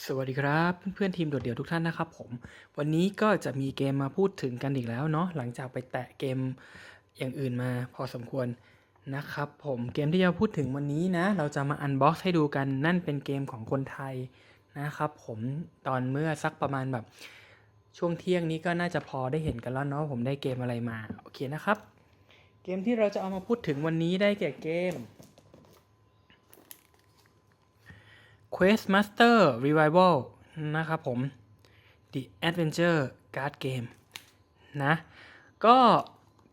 สวัสดีครับเพื่อนๆทีมโดดเดี่ยวทุกท่านนะครับผมวันนี้ก็จะมีเกมมาพูดถึงกันอีกแล้วเนาะหลังจากไปแตะเกมอย่างอื่นมาพอสมควรนะครับผมเกมที่จะพูดถึงวันนี้นะ เราจะมาอันบ็อกซ์ให้ดูกันนั่นเป็นเกมของคนไทยนะครับผมตอนเมื่อสักประมาณแบบช่วงเที่ยงนี้ก็น่าจะพอได้เห็นกันแล้วเนาะผมได้เกมอะไรมาโอเคนะครับ เกมที่เราจะเอามาพูดถึงวันนี้ได้แก่เกม Quest Master Revival นะครับผม The Adventure Card Game นะ ก็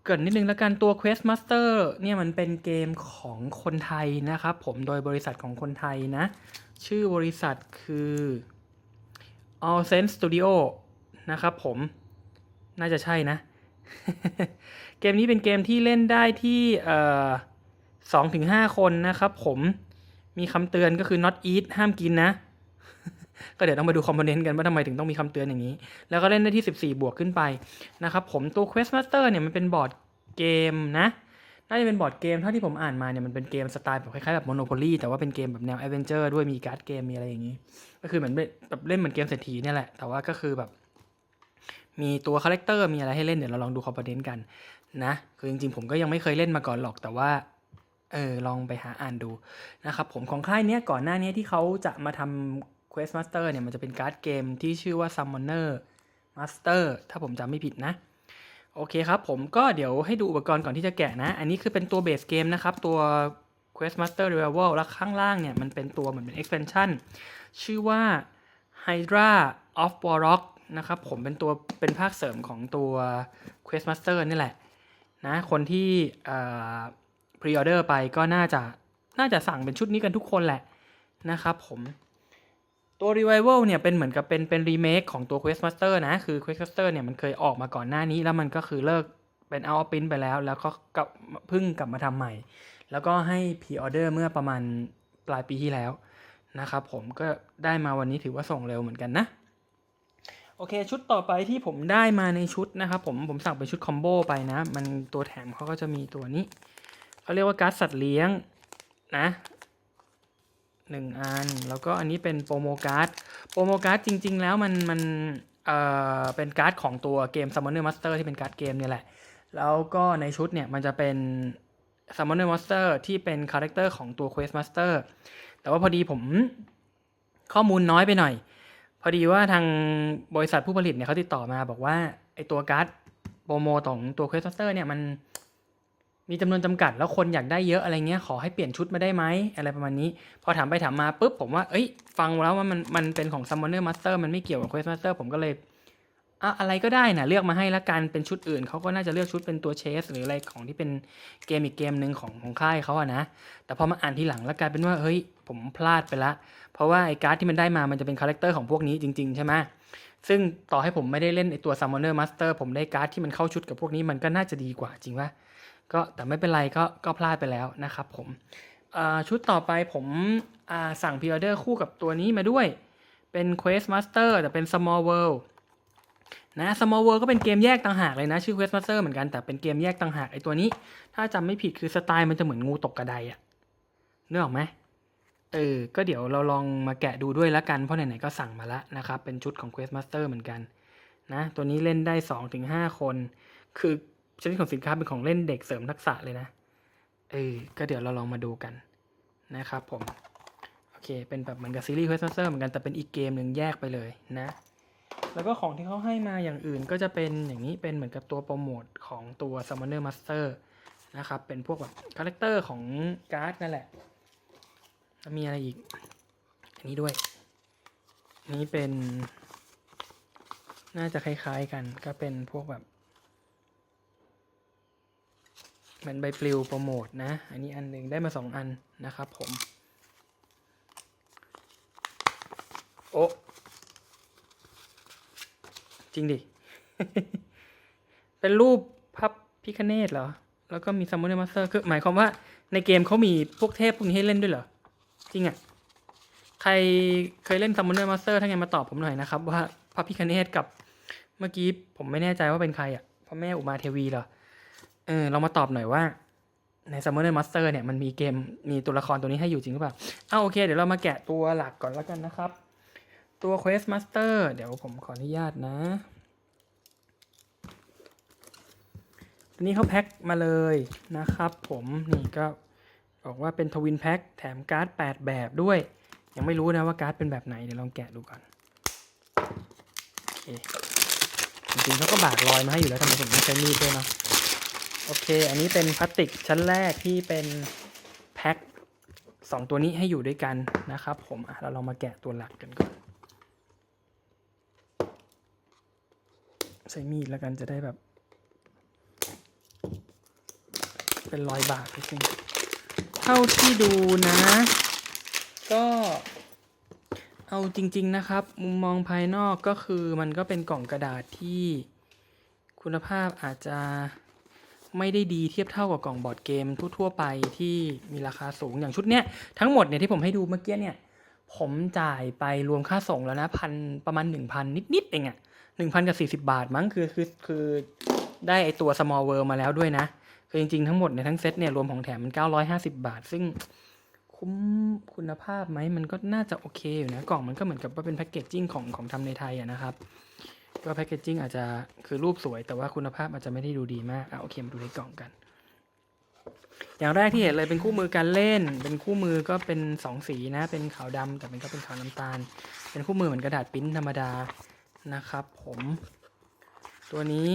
เกิดนิดนึงแล้วกันตัว Quest Master เนี่ยมันเป็นเกมของคนไทยนะครับผมโดยบริษัทของคนไทยนะ ชื่อบริษัทคือ All Sense Studio นะครับผม น่าจะใช่นะ เกมนี้เป็นเกมที่เล่นได้ที่สองถึงห้าคนนะครับผม มีคำเตือนก็คือ not eat ห้ามกินนะ ก็เดี๋ยวต้องมาดูคอมโพเนนต์กันว่าทำไมถึงต้องมีคำเตือนอย่างนี้ แล้วก็เล่นได้ที่ 14 บวกขึ้นไปนะครับผมตัว Quest Master เนี่ยมันเป็นบอร์ดเกมนะน่าจะเป็นบอร์ดเกมเท่าที่ผมอ่านมาเนี่ยมันเป็นเกมสไตล์แบบคล้ายๆแบบ Monopoly แต่ว่าเป็นเกมแบบแนว Adventure ด้วยมีการ์ดเกมมีอะไรอย่างนี้ ก็คือเหมือนแบบเล่นเหมือนเกมเศรษฐีเนี่ยแหละ แต่ว่าก็คือแบบ มีตัวคาแรคเตอร์มีอะไรให้เล่นเดี๋ยวเราลองดูคอมโพเนนต์กันนะ คือจริงๆผมก็ยังไม่เคยเล่นมาก่อนหรอกแต่ว่า เออลองไปหาอ่านดูนะครับผมของค่ายเนี้ยก่อนหน้านี้ที่เขาจะมาทำ Quest Master เนี่ยมันจะเป็นการ์ดเกมที่ชื่อว่า Summoner Master ถ้าผมจำไม่ผิดนะ โอเคครับผมก็เดี๋ยวให้ดูอุปกรณ์ก่อนที่จะแกะนะ อันนี้คือเป็นตัวเบสเกมนะครับ ตัว Quest Master Revival แล้วข้างล่างเนี่ยมันเป็นตัวเหมือนเป็น expansion ชื่อว่า Hydra of Warlock นะครับผมเป็นตัวเป็นภาคเสริมของตัว Quest Master นี่แหละนะคนที่ พรีออเดอร์ไปก็น่าจะน่าจะสั่งเป็นชุดนี้กันทุกคนแหละนะครับผมตัว Revival เนี่ยเป็นเหมือนกับเป็นเป็นรีเมคของตัว Quest Master นะ คือ Quest Master เนี่ยมันเคยออกมาก่อนหน้านี้ แล้วมันก็คือเลิกเป็น out of print ไปแล้ว แล้วก็กลับพิ่งกลับมาทำใหม่ แล้วก็ให้พรีออเดอร์เมื่อประมาณปลายปีที่แล้วนะครับผมก็ได้มาวันนี้ถือว่าส่งเร็วเหมือนกันนะ โอเค ชุดต่อไปที่ผมได้มาในชุดนะครับผมผมสั่งเป็นชุดคอมโบไปนะ มันตัวแถมเขาก็จะมีตัวนี้ เขาเรียกว่าการ์ดสัตว์เลี้ยงนะหนึ่งอัน แล้วก็อันนี้เป็นโปรโมการ์ดโปรโมการ์ดจริง ๆ แล้วมันมันเอ่อเป็นการ์ดของตัวเกม Summoner Master ที่เป็นการ์ดเกมเนี่ยแหละ แล้วก็ในชุดเนี่ยมันจะเป็น Summoner Master ที่เป็นคาแรคเตอร์ของตัว Quest Master แต่ว่าพอดีผมข้อมูลน้อยไปหน่อย พอดีว่าทางบริษัทผู้ผลิตเนี่ยเขาติดต่อมาบอกว่าไอตัวการ์ดโปรโมของตัว Quest Master เนี่ยมัน มีจำนวนจำกัดแล้วคนอยากได้เยอะอะไรเงี้ยขอให้เปลี่ยนชุดมาได้ไหมอะไรประมาณนี้ พอถามไปถามมาปุ๊บผมว่า เอ้ย ฟังแล้วว่ามันมันเป็นของ Summoner Master มันไม่เกี่ยวกับ Quest Master ผมก็เลยอะอะไรก็ได้นะเลือกมาให้ละกันเป็นชุดอื่นเขาก็น่าจะเลือกชุดเป็นตัวเชสหรืออะไรของที่เป็นเกมอีกเกมหนึ่งของของค่ายเขาอะนะ แต่พอมาอ่านทีหลังแล้วกลายเป็นว่าเฮ้ยผมพลาดไปละ เพราะว่าไอ้การ์ดที่มันได้มามันจะเป็นคาแรคเตอร์ของพวกนี้จริง ๆ ใช่ไหมซึ่งต่อให้ผมไม่ได้เล่นไอ้ตัว Summoner Master ผมได้การ์ดที่มันเข้าชุดกับพวกนี้มันก็น่าจะดีกว่าจริงปะ ก็แต่ไม่เป็นไรก็ก็พลาดไปแล้วนะครับผมชุดต่อไปผมสั่งพ r ออเดอร์คู่กับตัวนี้มาด้วย เป็น Quest Master แต่เป็น Small World นะ Small World ก็เป็นเกมแยกต่างหากเลยนะ ชื่อ Quest Master เหมือนกันแต่เป็นเกมแยกต่างหากไอตัวนี้ ถ้าจำไม่ผิดคือสไตล์มันจะเหมือนงูตกกระไดอะนึกออกไหมเออ ก็เดี๋ยวเราลองมาแกะดูด้วยละกัน เพราะไหนๆก็สั่งมาแล้วนะครับ เป็นชุดของ Quest Master เหมือนกันนะ ตัวนี้เล่นได้ 2-5 คน คือ ชนิดของสินค้าเป็นของเล่นเด็กเสริมทักษะเลยนะ เออ ก็เดี๋ยวเราลองมาดูกันนะครับผม โอเค เป็นแบบเหมือนกับซีรีส์ Quest Master เหมือนกันแต่เป็นอีกเกมหนึ่งแยกไปเลยนะ แล้วก็ของที่เขาให้มาอย่างอื่นก็จะเป็นอย่างนี้เป็นเหมือนกับตัวโปรโมทของตัว Summoner Master นะครับ เป็นพวกแบบคาแรคเตอร์ของการ์ดนั่นแหละแล้วมีอะไรอีก อันนี้ด้วยอันนี้เป็น น่าจะคล้ายๆกัน ก็เป็นพวกแบบ เหมือนใบปลิวโปรโมทนะ อันนี้อันหนึ่งได้มาสองอันนะครับผม โอ้จริงดิ เป็นรูปพับพิคเนตเหรอ แล้วก็มีซัมมอนเนอร์มาสเตอร์คือหมายความว่าในเกมเขามีพวกเทพพวกนี้ให้เล่นด้วยเหรอ จริงอะ่ะ ใครเคยเล่นซัมมอนเนอร์มาสเตอร์ถ้าไงมาตอบผมหน่อยนะครับ ว่าพระพิคเนตกับเมื่อกี้ผมไม่แน่ใจว่าเป็นใครอะ่ะพระแม่อุมาเทวีเหรอ เออเรามาตอบหน่อยว่า ใน Summoner Master เนี่ยมันมีเกมมีตัวละครตัวนี้ให้อยู่จริงหรือเปล่าอ้าโอเค เดี๋ยวเรามาแกะตัวหลักก่อนแล้วกันนะครับ ตัว Quest Master เดี๋ยวผมขออนุญาตนะอันนี้เขาแพ็คมาเลยนะครับผมนี่ก็บอกว่าเป็นทวินแพ็คแถมการ์ด 8 แบบด้วย ยังไม่รู้นะว่าการ์ดเป็นแบบไหน เดี๋ยวลองแกะดูก่อนโอเคจริงๆเขาก็บากรอยมาให้อยู่แล้วทำไมผมไม่ใช้มีดด้วยเนาะ โอเค อันนี้เป็นพลาสติกชั้นแรกที่เป็นแพ็คสองตัวนี้ให้อยู่ด้วยกันนะครับ ผมเราลองมาแกะตัวหลักกันก่อน ใช้มีดแล้วกันจะได้แบบ เป็นรอยบากนิดนึงเท่าที่ดูนะ ก็เอาจริง ๆ นะครับ มุมมองภายนอกก็คือมันก็เป็นกล่องกระดาษที่คุณภาพอาจจะ ไม่ได้ดีเทียบเท่ากับกล่องบอร์ดเกมทั่วๆไปที่มีราคาสูงอย่างชุดเนี้ยทั้งหมดเนี่ยที่ผมให้ดูเมื่อกี้เนี่ยผมจ่ายไปรวมค่าส่งแล้วนะพันประมาณ 1,000 นิดๆเองอะหนึ่งพันกับสี่สิบาทมั้งคือคือคือได้ไอตัว small world มาแล้วด้วยนะ คือจริง ๆ ทั้งหมดเนี่ยทั้งเซตเนี่ยรวมของแถมมัน950บาท ซึ่งคุ้มคุณภาพไหมมันก็น่าจะโอเคอยู่นะ กล่องมันก็เหมือนกับว่าเป็นแพคเกจจิ้งของของทำในไทยอะนะครับ ก็แพคเกจจิ้งอาจจะคือรูปสวยแต่ว่าคุณภาพอาจจะไม่ได้ดูดีมากอะโอเคมาดูในกล่องกัน อย่างแรกที่เห็นเลยเป็นคู่มือการเล่น เป็นคู่มือก็เป็นสองสีนะ เป็นขาวดำแต่มันก็เป็นขาวน้ำตาล เป็นคู่มือเหมือนกระดาษปริ้นธรรมดานะครับ ผม ตัวนี้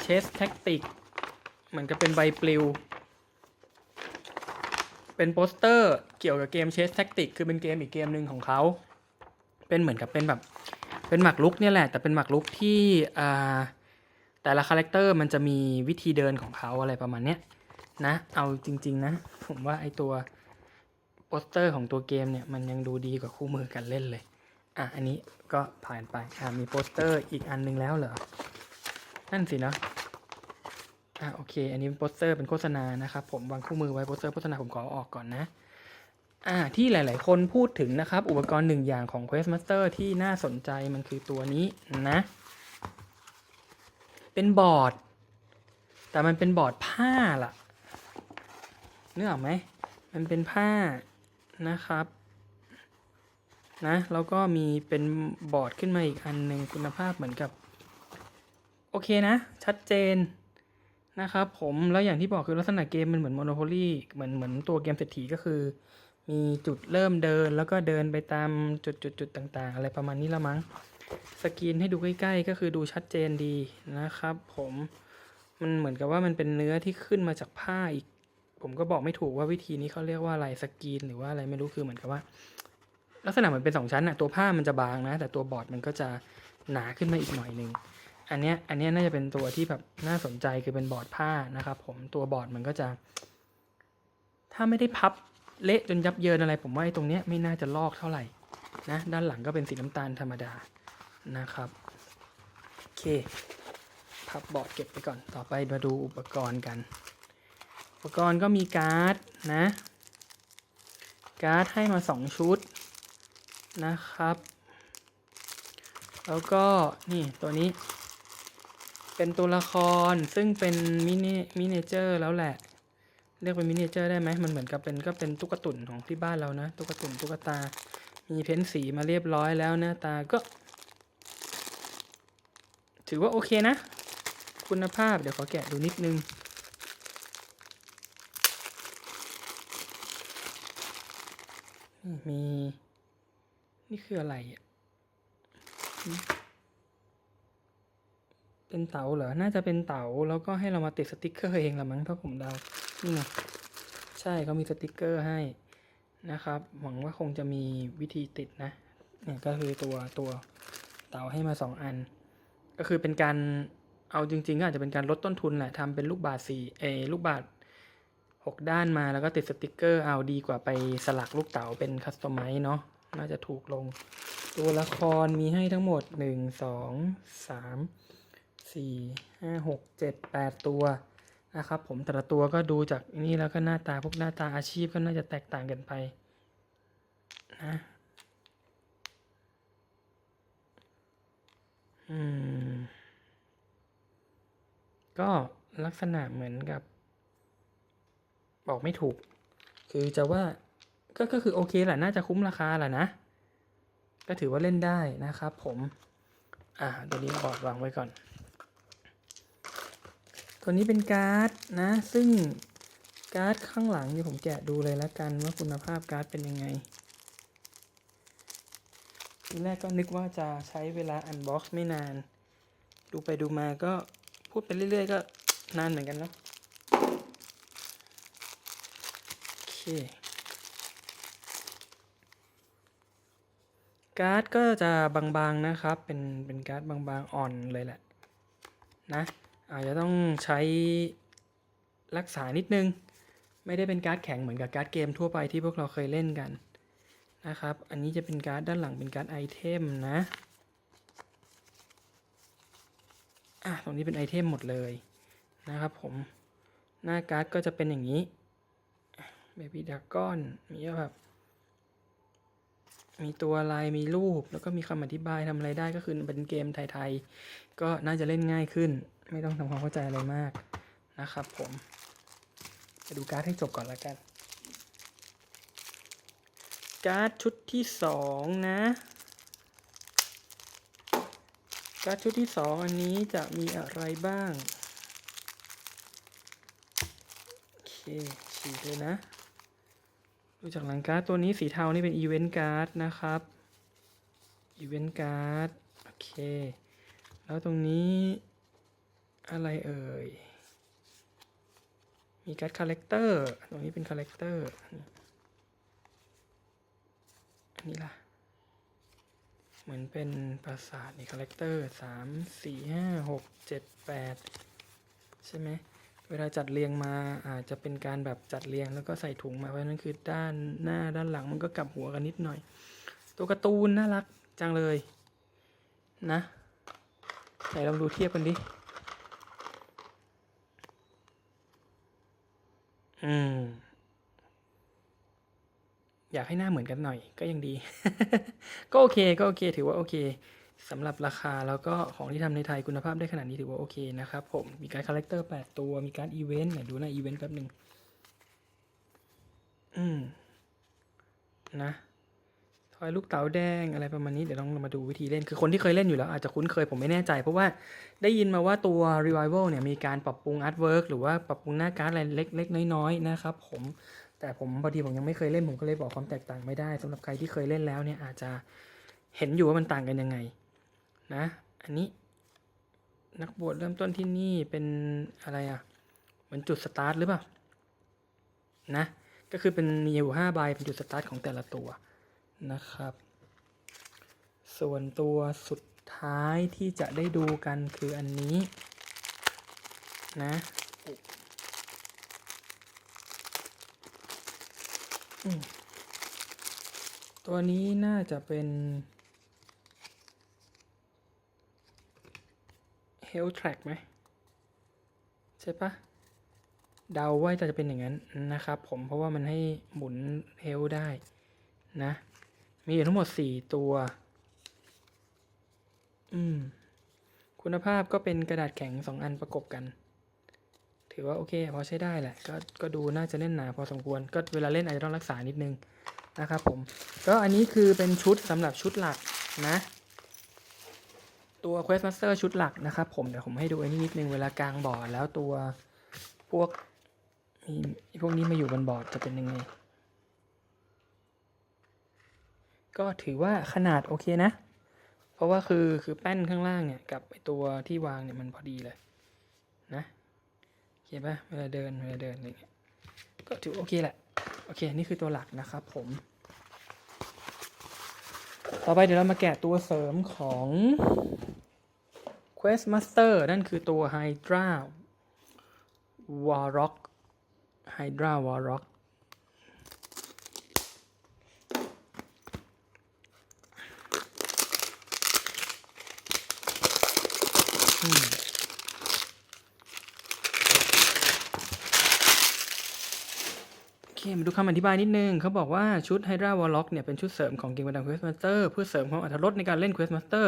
เชสแท็กติกเหมือนกับเป็นใบปลิว เป็นโปสเตอร์เกี่ยวกับเกมเชสแท็กติกคือเป็นเกมอีกเกมหนึ่งของเขา เป็นเหมือนกับเป็นแบบเป็นหมากรุกเนี่ยแหละ แต่เป็นหมากรุกที่อ่าแต่ละคาแรคเตอร์มันจะมีวิธีเดินของเขาอะไรประมาณเนี้ยนะเอาจริง ๆ นะ ผมว่าไอตัวโปสเตอร์ของตัวเกมเนี่ยมันยังดูดีกว่าคู่มือกันเล่นเลย อะอันนี้ก็ผ่านไปอะมีโปสเตอร์อีกอันหนึงแล้วเหรอ นั่นสินะอะโอเค อันนี้เป็นโปสเตอร์เป็นโฆษณานะครับผมวางคู่มือไว้โปสเตอร์โฆษณาผมขอออกก่อนนะ อ่าที่หลาย ๆ คนพูดถึงนะครับ อุปกรณ์หนึ่งอย่างของ Quest Master ที่น่าสนใจมันคือตัวนี้นะ เป็นบอร์ด แต่มันเป็นบอร์ดผ้าล่ะเนึกออกไหมมันเป็นผ้านะครับนะแล้วก็มีเป็นบอร์ดขึ้นมาอีกอันหนึ่งคุณภาพเหมือนกับ โอเคนะ ชัดเจนนะครับผมแล้วอย่างที่บอกคือลักษณะเกมมันเหมือน Monopoly เหมือนเหมือนตัวเกมเศรษฐีก็คือ มีจุดเริ่มเดินแล้วก็เดินไปตามจุดจุดจุดต่างๆ อะไรประมาณนี้ละมั้งสกรีนให้ดูใกล้ๆ ก็คือดูชัดเจนดีนะครับผมมันเหมือนกับว่ามันเป็นเนื้อที่ขึ้นมาจากผ้าอีก ผมก็บอกไม่ถูกว่าวิธีนี้เขาเรียกว่าอะไรสกรีนหรือว่าอะไรไม่รู้คือเหมือนกับว่า ลักษณะเหมือนเป็นสองชั้นอะตัวผ้ามันจะบางนะ แต่ตัวบอร์ดมันก็จะหนาขึ้นมาอีกหน่อยหนึ่งอันเนี้ยอันเนี้ยน่าจะเป็นตัวที่แบบน่าสนใจคือเป็นบอร์ดผ้านะครับ ผมตัวบอร์ดมันก็จะ ถ้าไม่ได้พับ เละจนยับเยินอะไร ผมว่าไอ้ตรงเนี้ยไม่น่าจะลอกเท่าไหร่นะด้านหลังก็เป็นสีน้ำตาลธรรมดานะครับโอเคพับบอร์ดเก็บไปก่อนต่อไปมาดูอุปกรณ์กัน อุปกรณ์ก็มีการ์ดนะการ์ดให้มาสองชุดนะครับ แล้วก็นี่ตัวนี้ เป็นตัวละครซึ่งเป็นมินิมินิเจอร์แล้วแหละ เรียกเป็นมินิเจอร์ได้ไหมมันเหมือนกับเป็นก็เป็นตุ๊กตุ่นของที่บ้านเรานะตุ๊กตุ่นตุ๊กตา มีเพ้นท์สีมาเรียบร้อยแล้วหน้าตาก็ ถือว่าโอเคนะ คุณภาพเดี๋ยวขอแกะดูนิดนึงนี่มีนี่คืออะไรอะเป็นเต๋าเหรอ น่าจะเป็นเต๋าแล้วก็ให้เรามาติดสติกเกอร์เองละมั้งถ้าผมเดา นี่ไงใช่เขามีสติกเกอร์ให้นะครับ หวังว่าคงจะมีวิธีติดนะเนี่ยก็คือตัวตัวเตาให้มาสองอัน ก็คือเป็นการเอาจริงๆก็อาจจะเป็นการลดต้นทุนแหละทำเป็นลูกบาศก์สี่เอลูกบาศก์หกด้านมาแล้วก็ติดสติกเกอร์เอาดีกว่าไปสลักลูกเต๋าเป็นคัสตอมไมซ์เนาะน่าจะถูกลง ตัวละครมีให้ทั้งหมดหนึ่งสองสามสี่ห้าหกเจ็ดแปดตัว นะครับผมแต่ละตัวก็ดูจากนี่แล้วก็หน้าตาพวกหน้าตาอาชีพก็น่าจะแตกต่างกันไปนะอืมก็ลักษณะเหมือนกับ บอกไม่ถูก คือจะว่าก็ก็คือโอเคแหละน่าจะคุ้มราคาแหละนะ ก็ถือว่าเล่นได้นะครับผม อ่าตัวนี้บอร์ดวางไว้ก่อน ตัวนี้เป็นการ์ดนะ ซึ่งการ์ดข้างหลังเดี๋ยวผมแกะดูเลยแล้วกันว่าคุณภาพการ์ดเป็นยังไงทีแรกก็นึกว่าจะใช้เวลาอันบ็อกซ์ไม่นาน ดูไปดูมาก็พูดไปเรื่อยๆ ก็นานเหมือนกันเนาะโอเคการ์ดก็จะบางๆนะครับ เป็นเป็นการ์ดบางๆ อ่อนเลยแหละนะ อาจจะต้องใช้รักษานิดนึง ไม่ได้เป็นการ์ดแข็งเหมือนกับการ์ดเกมทั่วไปที่พวกเราเคยเล่นกันนะครับ อันนี้จะเป็นการ์ดด้านหลังเป็นการ์ดไอเทมนะอะตรงนี้เป็นไอเทมหมดเลยนะครับผม หน้าการ์ดก็จะเป็นอย่างนี้เบบี้ดักก้อนมีแบบ มีตัวลายมีรูป แล้วก็มีคำอธิบายทำอะไรได้ก็คือเป็นเกมไทยๆ ก็น่าจะเล่นง่ายขึ้น ไม่ต้องทำความเข้าใจอะไรมากนะครับผมจะดูการ์ดให้จบก่อนละกัน การ์ดชุดที่สองนะ การ์ดชุดที่สองอันนี้จะมีอะไรบ้าง โอเคฉีกเลยนะ ดูจากหลังการ์ดตัวนี้สีเทานี่เป็นอีเวนต์การ์ดนะครับอีเวนต์การ์ดโอเค แล้วตรงนี้อะไรเอ่ย มีการ์ดคาแรคเตอร์ตรงนี้เป็นคาแรคเตอร์อันนี้ล่ะ เหมือนเป็นปราสาทนี่คาแรคเตอร์สามสี่ห้าหกเจ็ดแปดใช่ไหม เวลาจัดเรียงมาอาจจะเป็นการแบบจัดเรียงแล้วก็ใส่ถุงมาเพราะนั้นคือด้านหน้าด้านหลังมันก็กลับหัวกันนิดหน่อย ตัวการ์ตูนน่ารักจังเลยนะไหนลองดูเทียบกันดิ อืม อยากให้หน้าเหมือนกันหน่อยก็ยังดี ก็โอเคก็โอเค ถือว่าโอเค สำหรับราคาแล้วก็ของที่ทำในไทยคุณภาพได้ขนาดนี้ถือว่าโอเคนะครับผม มีการคาแรคเตอร์แปดตัว มีการอีเวนต์ไหนดูหน้าอีเวนต์แป๊บหนึ่งอืม นะทอยลูกเต๋าแดงอะไรประมาณนี้ เดี๋ยวลองมาดูวิธีเล่น คือคนที่เคยเล่นอยู่แล้ว อาจจะคุ้นเคยผมไม่แน่ใจ เพราะว่าได้ยินมาว่าตัว Revival เนี่ยมีการปรับปรุงอาร์ตเวิร์กหรือว่าปรับปรุงหน้าการ์ดอะไรเล็ก ๆ น้อยๆนะครับผมแต่ผมพอดีผมยังไม่เคยเล่นผมก็เลยบอกความแตกต่างไม่ได้สำหรับใครที่เคยเล่นแล้วเนี่ยอาจจะเห็นอยู่ว่ามันต่างกันยังไง นะ อันนี้นักบวชเริ่มต้นที่นี่เป็นอะไรอะ่ะ เหมือนจุดสตาร์ทหรือเปล่า นะ ก็คือเป็นมีอยู่ห้าใบเป็นจุดสตาร์ทของแต่ละตัวนะครับ ส่วนตัวสุดท้ายที่จะได้ดูกันคืออันนี้ นะตัวนี้น่าจะเป็น Health Track ไหมใช่ปะเดาว่าจะเป็นอย่างนั้นนะครับผมเพราะว่ามันให้หมุนเฮลได้นะ มีอยู่ทั้งหมด 4 ตัว อืม คุณภาพก็เป็นกระดาษแข็ง 2 อันประกบกัน ถือว่าโอเค พอใช้ได้แหละ ก็ก็ดูน่าจะเล่นหนาพอสมควร ก็เวลาเล่นอาจจะต้องรักษานิดนึงนะครับผม ก็อันนี้คือเป็นชุดสำหรับชุดหลักนะ ตัว Quest Master ชุดหลักนะครับผมเดี๋ยวผมให้ดูอันนี้นิดนึงเวลากลางบอร์ดแล้วตัวพวกมีพวกนี้มาอยู่บนบอร์ดจะเป็นยังไง ก็ถือว่าขนาดโอเคนะ เพราะว่าคือคือแป้นข้างล่างเนี่ยกับตัวที่วางเนี่ยมันพอดีเลยนะโอเคปะเวลาเดินเวลาเดินอะไรเงี้ยก็ถือโอเคแหละโอเคนี่คือตัวหลักนะครับผม ต่อไปเดี๋ยวเรามาแกะตัวเสริมของ Quest Master นั่นคือตัว Hydra Warrock Hydra Warrock โอเคมาดูคำอธิบายนิดนึงเขาบอกว่าชุด Hydra Warlock เนี่ยเป็นชุดเสริมของเกมบันดัง Quest Master เพื่อเสริมความอรรถรสในการเล่น Quest Master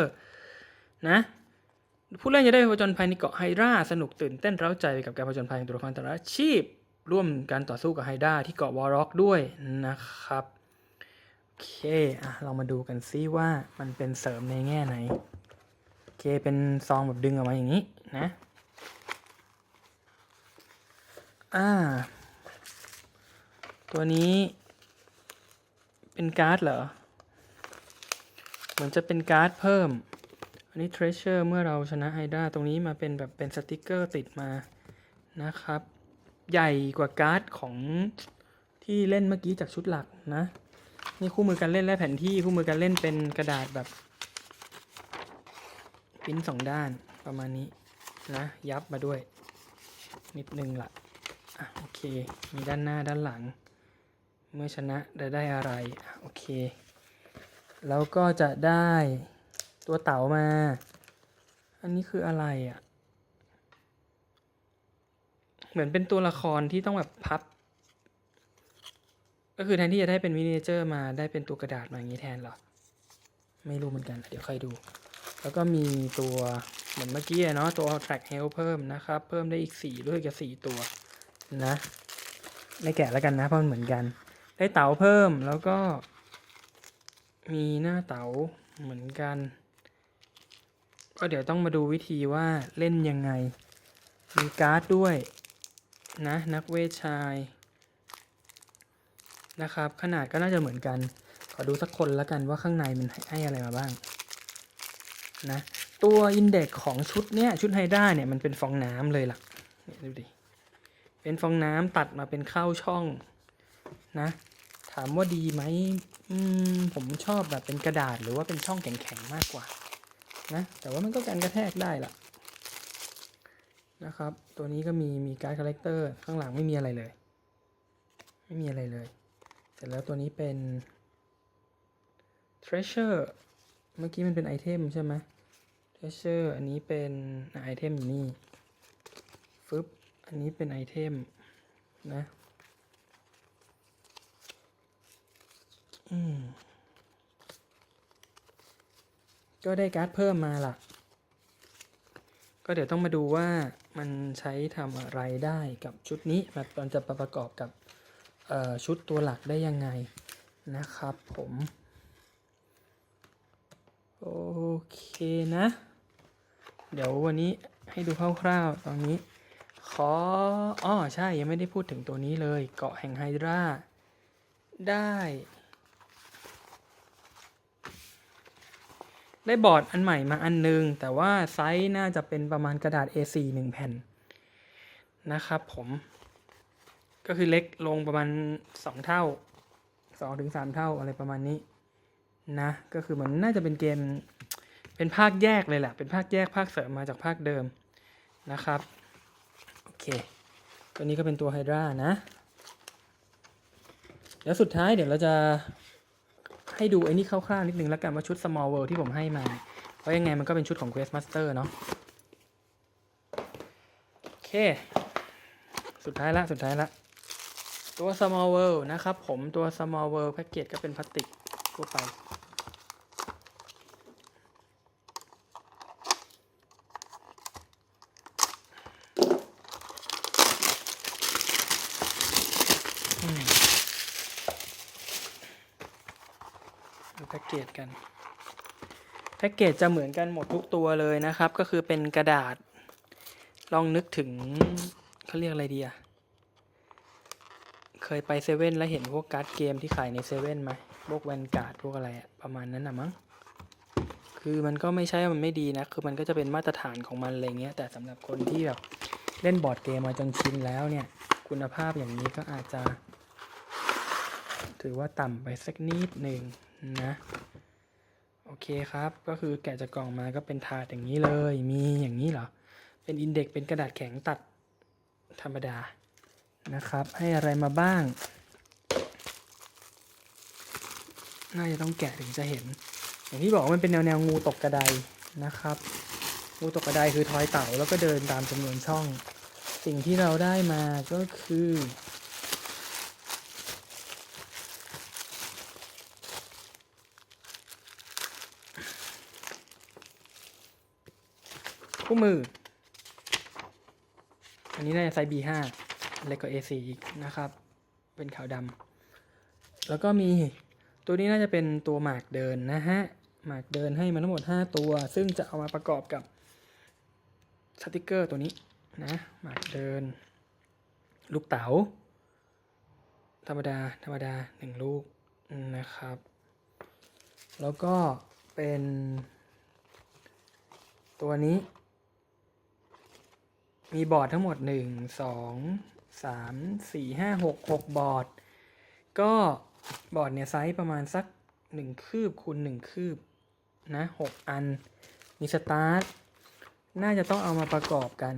นะ ผู้เล่นจะได้ผจญภัยในเกาะไฮดราสนุกตื่นเต้นเร้าใจไปกับการผจญภัยของตัวละครแต่ละอาชีพ ร่วมการต่อสู้กับไฮดราที่เกาะวอร์ร็อกด้วยนะครับโอเคอะเรามาดูกันซิว่ามันเป็นเสริมในแง่ไหนโอเคเป็นซองแบบดึงออกมาอย่างนี้นะอ่าตัวนี้เป็นการ์ดเหรอเหมือนจะเป็นการ์ดเพิ่ม อันนี้ treasure เมื่อเราชนะไฮด้าตรงนี้มาเป็นแบบเป็นสติกเกอร์ติดมานะครับ ใหญ่กว่าการ์ดของที่เล่นเมื่อกี้จากชุดหลักนะ นี่คู่มือการเล่นและแผนที่คู่มือการเล่นเป็นกระดาษแบบปิ้นสองด้านประมาณนี้นะ ยับมาด้วย นิดนึงละอะโอเค มีด้านหน้าด้านหลัง เมื่อชนะจะได้อะไร โอเค แล้วก็จะได้ ตัวเต๋ามา อันนี้คืออะไรอะ เหมือนเป็นตัวละครที่ต้องแบบพับ ก็คือแทนที่จะได้เป็นมินิเจอร์มาได้เป็นตัวกระดาษมาอย่างนี้แทนเหรอ ไม่รู้เหมือนกัน เดี๋ยวค่อยดู แล้วก็มีตัวเหมือนเมื่อกี้เนาะตัว track health เพิ่มนะครับ เพิ่มได้อีกสี่ด้วยกับสี่ตัวนะไม่แกะแล้วกันนะเพราะมันเหมือนกัน ได้เต๋าเพิ่มแล้วก็ มีหน้าเต๋าเหมือนกัน ก็เดี๋ยวต้องมาดูวิธีว่าเล่นยังไง มีการ์ดด้วยนะนักเวทชายนะครับ ขนาดก็น่าจะเหมือนกัน ขอดูสักคนแล้วกันว่าข้างในมันให้อะไรมาบ้างนะตัวอินเด็กของชุดเนี้ยชุดไฮด้าเนี่ยมันเป็นฟองน้ำเลยล่ะเนี่ยดูดิเป็นฟองน้ำตัดมาเป็นเข้าช่องนะถามว่าดีไหมอืมผมชอบแบบเป็นกระดาษหรือว่าเป็นช่องแข็งๆมากกว่า นะ แต่ว่ามันก็กันกระแทกได้ล่ะนะครับ ตัวนี้ก็มีมีการ์ดคาแรคเตอร์ข้างหลังไม่มีอะไรเลย ไม่มีอะไรเลย เสร็จแล้วตัวนี้เป็น treasure เมื่อกี้มันเป็นไอเทมใช่ไหม treasure อันนี้เป็นไอเทมอยู่นี่ฟึบอันนี้เป็นไอเทมนะ อืม ก็ได้การ์ดเพิ่มมาล่ะ ก็เดี๋ยวต้องมาดูว่ามันใช้ทำอะไรได้กับชุดนี้มันจะประกอบกับชุดตัวหลักได้ยังไงนะครับผม โอเคนะ เดี๋ยววันนี้ให้ดูคร่าวๆตอนนี้ ขออ้อใช่ยังไม่ได้พูดถึงตัวนี้เลย เกาะแห่งไฮดราได้ ได้บอร์ดอันใหม่มาอันนึง แต่ว่าไซส์น่าจะเป็นประมาณกระดาษ A4 1 แผ่นนะครับผม ก็คือเล็กลงประมาณสองเท่าสองถึงสามเท่าอะไรประมาณนี้นะก็คือมันน่าจะเป็นเกมเป็นภาคแยกเลยแหละ เป็นภาคแยกภาคเสริมมาจากภาคเดิมนะครับ โอเค ตัวนี้ก็เป็นตัวไฮดรานะ แล้วสุดท้ายเดี๋ยวเราจะ ให้ดูไอ้นี่คร่าวๆนิดนึงแล้วกันว่าชุด small world ที่ผมให้มาเพราะยังไงมันก็เป็นชุดของ Quest Master เนาะโอเค สุดท้ายละสุดท้ายละตัว small world นะครับผมตัว small world แพ็กเกจก็เป็นพลาสติกทั่วไป พ็กเกจกันแพ็กเกจจะเหมือนกันหมดทุกตัวเลยนะครับ ก็คือเป็นกระดาษ ลองนึกถึงเขาเรียกอะไรดีอะเคยไปเซเว่นแล้วเห็นพวกการ์ดเกมที่ขายในเซเว่นไหมพวกแวนการ์ดพวกอะไรอะประมาณนั้นนะมั้งคือมันก็ไม่ใช่มันไม่ดีนะ คือมันก็จะเป็นมาตรฐานของมันอะไรเงี้ย แต่สำหรับคนที่แบบเล่นบอร์ดเกมมาจนชินแล้วเนี่ย คุณภาพอย่างนี้ก็อาจจะ ถือว่าต่ำไปสักนิดหนึ่ง นะ โอเคครับ ก็คือแกะจากกล่องมาก็เป็นถาดอย่างนี้เลย มีอย่างนี้เหรอ เป็นอินเด็กเป็นกระดาษแข็งตัดธรรมดานะครับ ให้อะไรมาบ้าง น่าจะต้องแกะถึงจะเห็น อย่างที่บอกมันเป็นแนวแนวงูตกกระไดนะครับ งูตกกระไดคือทอยเต่าแล้วก็เดินตามจำนวนช่อง สิ่งที่เราได้มาก็คือ คู่มือ อันนี้น่าจะไซส์ B5 เล็กกว่า A4 อีกนะครับ เป็นขาวดำแล้วก็มีตัวนี้น่าจะเป็นตัวหมากเดินนะฮะ หมากเดินให้มาทั้งหมด 5 ตัว ซึ่งจะเอามาประกอบกับสติกเกอร์ตัวนี้นะ หมากเดิน ลูกเต๋า ธรรมดา ธรรมดาหนึ่งลูกนะครับ แล้วก็เป็นตัวนี้ มีบอร์ดทั้งหมด 1 2 3 4 5 6 6 บอร์ด ก็บอร์ดเนี่ยไซส์ประมาณสัก 1 คืบคูณ1คืบนะ6อัน มีสตาร์ท น่าจะต้องเอามาประกอบกัน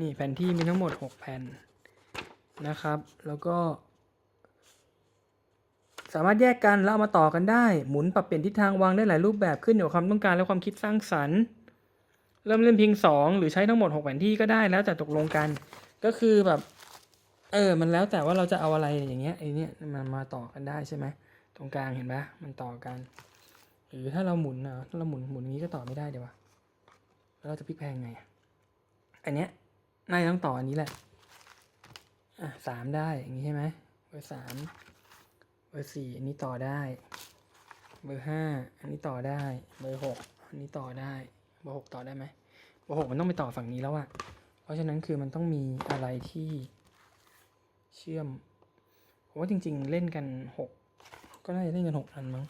นี่แผ่นที่มีทั้งหมด 6 แผ่นนะครับ แล้วก็ สามารถแยกกันแล้วเอามาต่อกันได้ หมุนปรับเปลี่ยนทิศทางวางได้หลายรูปแบบขึ้นอยู่กับความต้องการและความคิดสร้างสรรค์ เริ่มเล่นเพียงสองหรือใช้ทั้งหมด6แผนที่ก็ได้แล้วแต่ตกลงกัน ก็คือแบบ เออ มันแล้วแต่ว่าเราจะเอาอะไรอย่างเงี้ยไอเนี้ยมันมาต่อกันได้ใช่ไหมตรงกลางเห็นปะมันต่อกัน หรือถ้าเราหมุนอะถ้าเราหมุนหมุนอย่างนี้ก็ต่อไม่ได้เดี๋ยววะแล้วเราจะพลิกแพงไงอะอันเนี้ยน่าจะต้องต่ออันนี้แหละอะสามได้อย่างนี้ใช่ไหมเบอร์สามเบอร์สี่อันนี้ต่อได้ เบอร์ห้าอันนี้ต่อได้ เบอร์หกอันนี้ต่อได้ บอร์หกต่อได้ไหมบอร์หกมันต้องไปต่อฝั่งนี้แล้วอะเพราะฉะนั้นคือมันต้องมีอะไรที่เชื่อมผมว่าจริง ๆ เล่นกันหกก็น่าจะเล่นกันหกอันมั้ง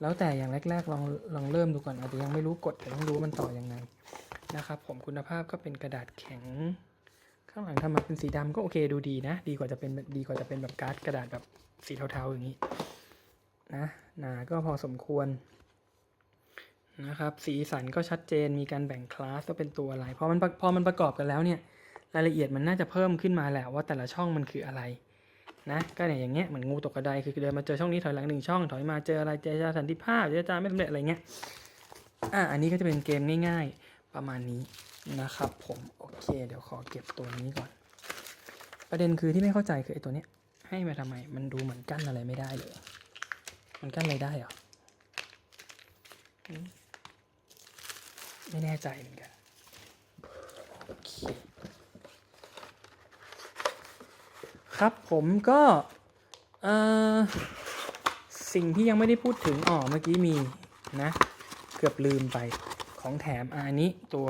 แล้วแต่อย่างแรกๆลองลองเริ่มดูก่อนอาจจะยังไม่รู้กฎแต่ต้องรู้มันต่อยังไงนะครับ ผมคุณภาพก็เป็นกระดาษแข็ง ข้างหลังทำมาเป็นสีดำก็โอเคดูดีนะ ดีกว่าจะเป็นดีกว่าจะเป็นแบบการ์ดกระดาษแบบสีเทาๆอย่างนี้นะหนาก็พอสมควร นะครับ สีสันก็ชัดเจนมีการแบ่งคลาสว่าเป็นตัวอะไรพอมันพอมันประกอบกันแล้วเนี่ยรายละเอียดมันน่าจะเพิ่มขึ้นมาแหละว่าแต่ละช่องมันคืออะไรนะก็เนี่ยอย่างเงี้ยเหมือนงูตกกระไดคือเดินมาเจอช่องนี้ถอยหลังหนึ่งช่องถอยมาเจออะไรเจอสันติภาพเจอจาไม่สำเร็จอะไรเงี้ยอะอันนี้ก็จะเป็นเกมง่ายๆ ประมาณนี้นะครับ ผมโอเค เดี๋ยวขอเก็บตัวนี้ก่อน ประเด็นคือที่ไม่เข้าใจคือไอ้ตัวเนี้ยให้มาทำไมมันดูเหมือนกั้นอะไรไม่ได้เลย มันกั้นอะไรได้เหรอ ไม่แน่ใจเหมือนกันโอเคครับผมก็สิ่งที่ยังไม่ได้พูดถึงอ๋อเมื่อกี้มีนะ เกือบลืมไปของแถมอะอันนี้ตัว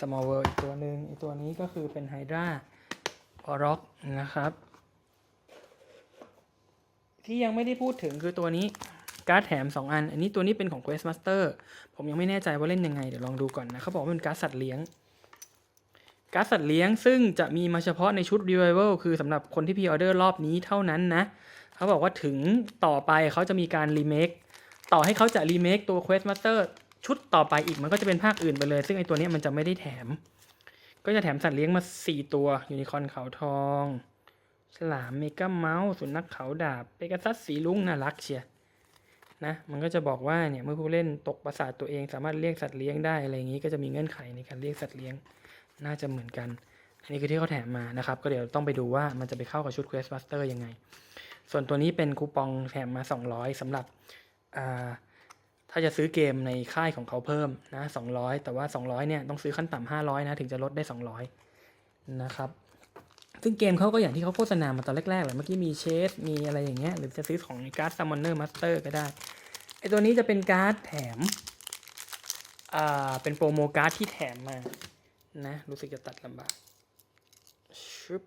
small world อีกตัวหนึ่งอีกตัวนี้ก็คือเป็น Hydra o r o c นะครับ ที่ยังไม่ได้พูดถึงคือตัวนี้ การ์ดแถม 2 อัน อันนี้ตัวนี้เป็นของ Quest Master ผมยังไม่แน่ใจว่าเล่นยังไง เดี๋ยวลองดูก่อนนะเขาบอกว่าเป็นการ์ดสัตว์เลี้ยง การ์ดสัตว์เลี้ยงซึ่งจะมีมาเฉพาะในชุด Revival คือสำหรับคนที่พีออเดอร์รอบนี้เท่านั้นนะเขาบอกว่าถึงต่อไปเขาจะมีการรีเมคต่อให้เขาจะรีเมคตัว Quest Master ชุดต่อไปอีกมันก็จะเป็นภาคอื่นไปเลย ซึ่งไอตัวนี้มันจะไม่ได้แถม ก็จะแถมสัตว์เลี้ยงมา 4 ตัวยูนิคอร์นขาวทอง ฉลามเมกาเมาส์สุนัขขาวดาบเปกัสซัสสีลุงน่ารักเชีย นะมันก็จะบอกว่าเนี่ยเมื่อผู้เล่นตกประสาทตัวเองสามารถเรียกสัตว์เลี้ยงได้อะไรอย่างนี้ก็จะมีเงื่อนไขในการเรียกสัตว์เลี้ยงน่าจะเหมือนกัน อันนี้คือที่เขาแถมมานะครับ ก็เดี๋ยวต้องไปดูว่ามันจะไปเข้ากับชุด Quest Master ยังไง ส่วนตัวนี้เป็นคูปองแถมมา 200สำหรับถ้าจะซื้อเกมในค่ายของเขาเพิ่มนะ200 แต่ว่า 200เนี่ยต้องซื้อขั้นต่ำ500นะถึงจะลดได้ 200 นะครับซึ่งเกมเขาก็อย่างที่เขาโฆษณามาตอนแรกๆเลยเมื่อกี้มีเชส มีอะไรอย่างเงี้ย หรือจะซื้อของการ์ด Summoner Master ก็ได้ ไอตัวนี้จะเป็นการ์ดแถม อ่า เป็นโปรโมการ์ดที่แถมมา นะ รู้สึกจะตัดลำบากชึบ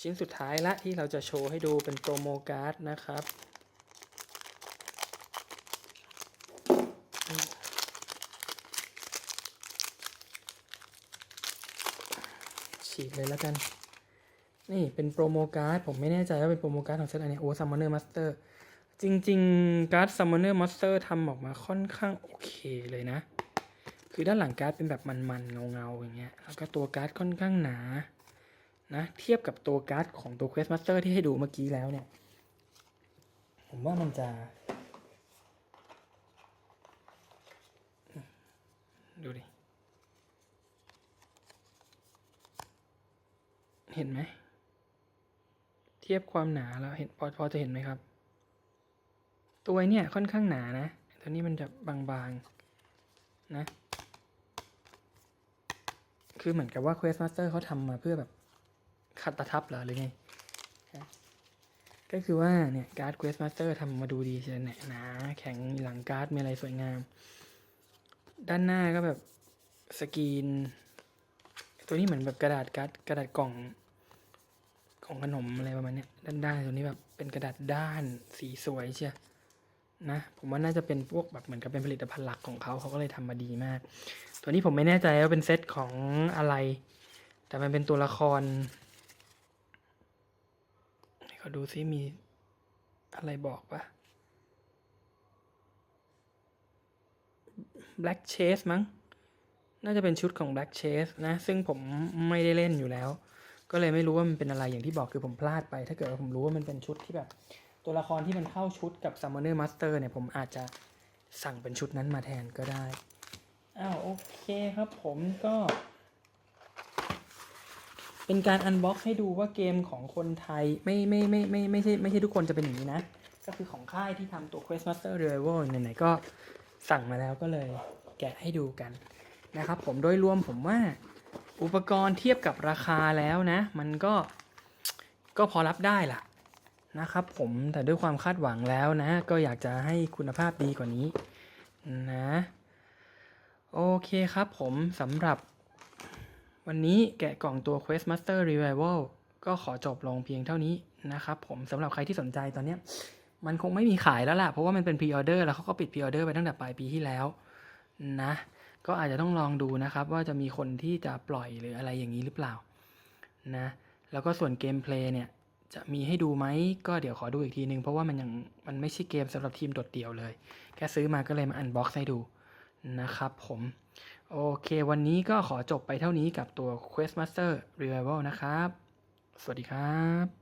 ชิ้นสุดท้ายละที่เราจะโชว์ให้ดูเป็นโปรโมการ์ดนะครับ ฉีกเลยแล้วกัน นี่เป็นโปรโมการ์ด ผมไม่แน่ใจว่าเป็นโปรโมการ์ดของเซตอันนี้โอ้ซัมมอนเนอร์มาสเตอร์ จริงๆการ์ดซัมมอนเนอร์มาสเตอร์ทำออกมาค่อนข้างโอเคเลยนะ คือด้านหลังการ์ดเป็นแบบมันๆ เงาๆ อย่างเงี้ย แล้วก็ตัวการ์ดค่อนข้างหนา นะ เทียบกับตัวการ์ดของตัว Quest Master ที่ให้ดูเมื่อกี้แล้วเนี่ย ผมว่ามันจะ ดูดิ เห็นไหม เทียบความหนาแล้วเห็นพอพอจะเห็นไหมครับ ตัวเนี่ยค่อนข้างหนานะ ตัวนี้มันจะบางๆนะ คือเหมือนกับว่า Quest Master เขาทำมาเพื่อแบบขัดตะทับเหรอหรือไง ก็คือว่าเนี่ยการ์ด Quest Master ทำมาดูดีเชียวเนี่ยหนาแข็งมีหลังการ์ดมีอะไรสวยงาม ด้านหน้าก็แบบสกรีน ตัวนี้เหมือนแบบกระดาษการ์ดกระดาษกล่องของขนมอะไรประมาณเนี้ยด้านด้านตัวนี้แบบเป็นกระดาษด้านสีสวยเชียว นะผมว่าน่าจะเป็นพวกแบบเหมือนกับเป็นผลิตภัณฑ์หลักของเขาเขาก็เลยทำมาดีมาก ตัวนี้ผมไม่แน่ใจว่าเป็นเซตของอะไร แต่มันเป็นตัวละครเขาดูซิมีอะไรบอกปะ Black Chase มั้ง น่าจะเป็นชุดของ Black Chase นะ ซึ่งผมไม่ได้เล่นอยู่แล้ว ก็เลยไม่รู้ว่ามันเป็นอะไรอย่างที่บอกคือผมพลาดไป ถ้าเกิดว่าผมรู้ว่ามันเป็นชุดที่แบบ ตัวละครที่มันเข้าชุดกับ Summoner Master เนี่ยผมอาจจะสั่งเป็นชุดนั้นมาแทนก็ได้ อ้าว โอเคครับผมก็ เป็นการอันบ็อกให้ดูว่าเกมของคนไทยไม่ไม่ไม่ไม่ไม่ใช่ไม่ใช่ทุกคนจะเป็นอย่างนี้นะ ก็คือของค่ายที่ทำตัว Quest Master Revival ไหนๆก็สั่งมาแล้วก็เลยแกะให้ดูกันนะครับผมโดยรวมผมว่าอุปกรณ์เทียบกับราคาแล้วนะ มันก็ก็พอรับได้ล่ะ นะครับผมแต่ด้วยความคาดหวังแล้วนะ ก็อยากจะให้คุณภาพดีกว่านี้นะโอเคครับผมสำหรับ วันนี้แกะกล่องตัว Quest Master Revival ก็ขอจบลงเพียงเท่านี้นะครับผมสำหรับใครที่สนใจตอนนี้มันคงไม่มีขายแล้วล่ะ เพราะว่ามันเป็นพรีออเดอร์แล้วเขาก็ปิดพรีออเดอร์ไปตั้งแต่ปลายปีที่แล้วนะก็อาจจะต้องลองดูนะครับ ว่าจะมีคนที่จะปล่อยหรืออะไรอย่างนี้หรือเปล่านะแล้วก็ส่วนเกมเพลย์เนี่ย จะมีให้ดูไหมก็เดี๋ยวขอดูอีกทีนึง เพราะว่ามันยังมันไม่ใช่เกมสำหรับทีมโดดเดี่ยวเลย แค่ซื้อมาก็เลยมาอันบ็อกซ์ให้ดูนะครับผม โอเค วันนี้ก็ขอจบไปเท่านี้กับตัว Quest Master Revival นะครับ สวัสดีครับ